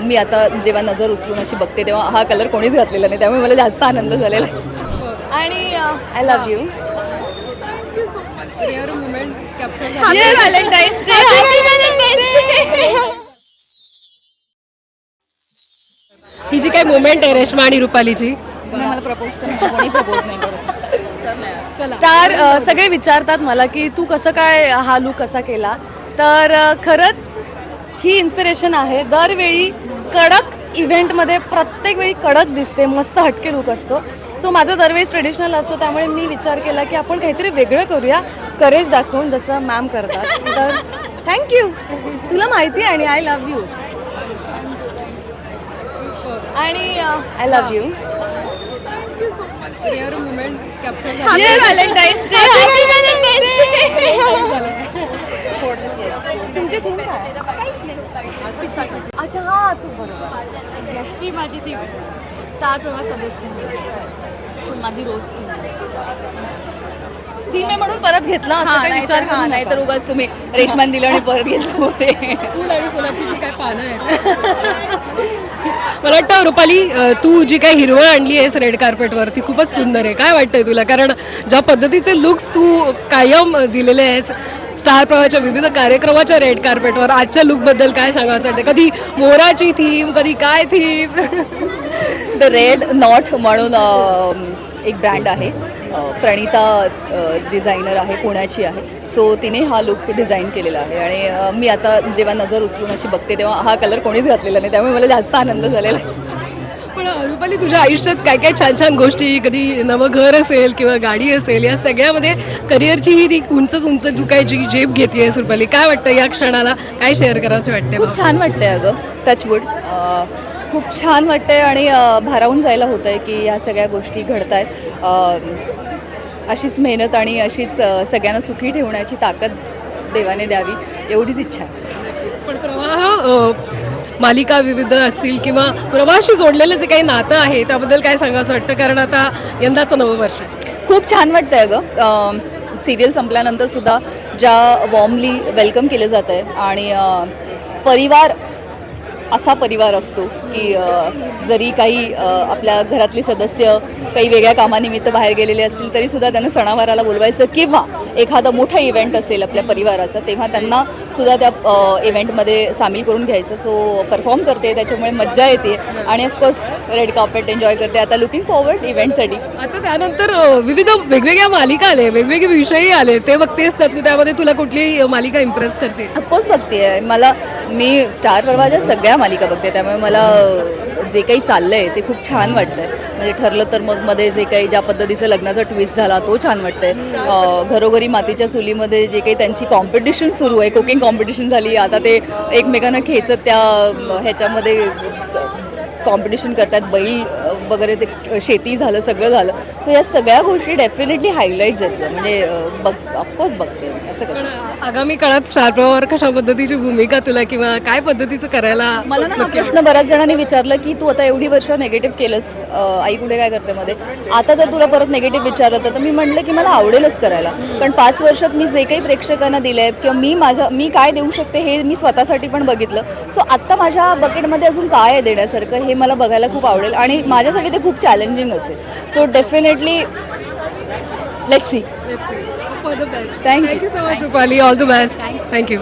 मी आता जेव्हा नजर उचलून अशी बघते तेव्हा हा कलर कोणीच घातलेला नाही. त्यामुळे मला जास्त आनंद झालेला आहे. आणि I love you Valentine's day ही जी काही मुमेंट आहे रेश्मा आणि रुपालीची. मला प्रपोज कोणी प्रपोज नाही करत. स्टार सगळे विचारतात मला की तू कसं काय हा लुक कसा केला? तर खरंच ही इन्स्पिरेशन आहे. दरवेळी कडक इव्हेंटमध्ये प्रत्येक वेळी कडक दिसते. मस्त हटके लुक असतो. सो माझं दरवेळेस ट्रेडिशनल असतो. त्यामुळे मी विचार केला की आपण काहीतरी वेगळं करूया. करेज दाखवून जसं मॅम करतात. तर थँक्यू तुला माहिती आहे आणि आय लव्ह यू आणि I love you moment capture तुमची थीम काय? अच्छा हा तू बरोबर. येस ही माझी थीम स्टार प्रवास सदस्य माझी रोज थीम आहे म्हणून परत घेतला असं काही विचार करू नाही तर उगाच तुम्ही रेशमान दिलं आणि परत घेतलं फुल आणि फुलाची जी काही पानं आहेत. मला वाटतं रुपाली तू जी काही हिरवळ आणली आहेस रेड कार्पेटवर ती खूपच सुंदर आहे. काय वाटतंय तुला? कारण ज्या पद्धतीचे लुक्स तू कायम दिलेले आहेस स्टार प्रवाहाच्या विविध कार्यक्रमाच्या रेड कार्पेटवर आजच्या लुकबद्दल काय सांगावं वाटतं कधी मोराची थीम कधी काय थीम द रेड नॉट म्हणून एक ब्रँड आहे. प्रणिता डिझायनर आहे पुण्याची आहे. सो तिने हा लुक डिझाईन केलेला आहे. आणि मी आता जेव्हा नजर उचलून अशी बघते तेव्हा हा कलर कोणीच घातलेला नाही. त्यामुळे मला जास्त आनंद झालेला आहे. पण रुपाली तुझ्या आयुष्यात काय काय छान छान गोष्टी कधी नवं घर असेल किंवा गाडी असेल या सगळ्यामध्ये करिअरची ही ती उंचच उंच तू काय जी जेप घेतेयस रुपाली. काय वाटतं या क्षणाला? काय शेअर करावं वाटतंय खूप छान वाटतंय अगं टचवूड खूप छान वाटतंय आणि भारावून जायला होतं आहे की ह्या सगळ्या गोष्टी घडत आहेत अशीच मेहनत आणि अशीच सगळ्यांना सुखी ठेवण्याची ताकद देवाने द्यावी एवढीच इच्छा आहे. पण प्रवाह मालिका विविध असतील किंवा प्रवाशी जोडलेलं जे काही नातं आहे त्याबद्दल काय सांगावं वाटतं कारण आता यंदाचं नवं वर्ष आहे. खूप छान वाटतं आहे अगं सिरियल संपल्यानंतर सुद्धा ज्या वॉर्मली वेलकम केलं जातं आहे आणि परिवार असा परिवार असतो की जरी काही आपल्या घरातले सदस्य काही वेगळ्या कामानिमित्त बाहेर गेलेले असतील तरीसुद्धा त्यांना सणावाराला बोलवायचं किंवा एखादा मोठा इव्हेंट असेल आपल्या परिवाराचा तेव्हा त्यांना सुद्धा त्या इव्हेंटमध्ये सामील करून घ्यायचं. सो परफॉर्म करते त्याच्यामुळे मज्जा येते आणि ऑफकोर्स रेड कार्पेट एन्जॉय करते. आता लुकिंग फॉरवर्ड इव्हेंटसाठी आता त्यानंतर विविध वेगवेगळ्या मालिका आले वेगवेगळे विषयही आले. ते बघतेस त्यात त्यामध्ये तुला कुठली मालिका इम्प्रेस करते? ऑफकोर्स बघते मला मी स्टार प्रवाहाच्या सगळ्या मालिका बघते त्यामुळे मला जे काही चाललं आहे ते खूप छान वाटतंय. म्हणजे ठरलं तर मग मध्ये जे काही ज्या पद्धतीचं लग्नाचा ट्विस्ट झाला तो छान वाटतंय. घरोघरी मातीच्या चुलीमध्ये जे काही त्यांची कॉम्पिटिशन सुरू आहे कुकिंग कॉम्पिटिशन झाली आता ते एकमेकांना खेचत त्या ह्याच्यामध्ये कॉम्पिटिशन करतात बैल वगैरे ते शेती झालं सगळं झालं. सो या सगळ्या गोष्टी डेफिनेटली हायलाईट्स आहेत. म्हणजे बघ ऑफकोर्स बघते असं कसं? आगामी काळात स्टार प्रवाहावर कशा पद्धतीची भूमिका तुला किंवा काय पद्धतीचं करायला मला ना प्रश्न बऱ्याच जणांनी विचारलं की तू आता एवढी वर्ष नेगेटिव्ह केलंस. आई कुठे काय करते मध्ये? आता जर तुला परत नेगेटिव्ह विचारलं तर मी म्हटलं की मला आवडेलच करायला. पण पाच वर्षात मी जे काही प्रेक्षकांना दिलं आहे किंवा मी माझ्या मी काय देऊ शकते हे मी स्वतःसाठी पण बघितलं. सो आत्ता माझ्या बकेटमध्ये अजून काय आहे देण्यासारखं हे मला बघायला खूप आवडेल. आणि माझ्यासाठी ते खूप चॅलेंजिंग असेल. So definitely let's see for the best Thank you. Thank you so much Rupali all the best thank you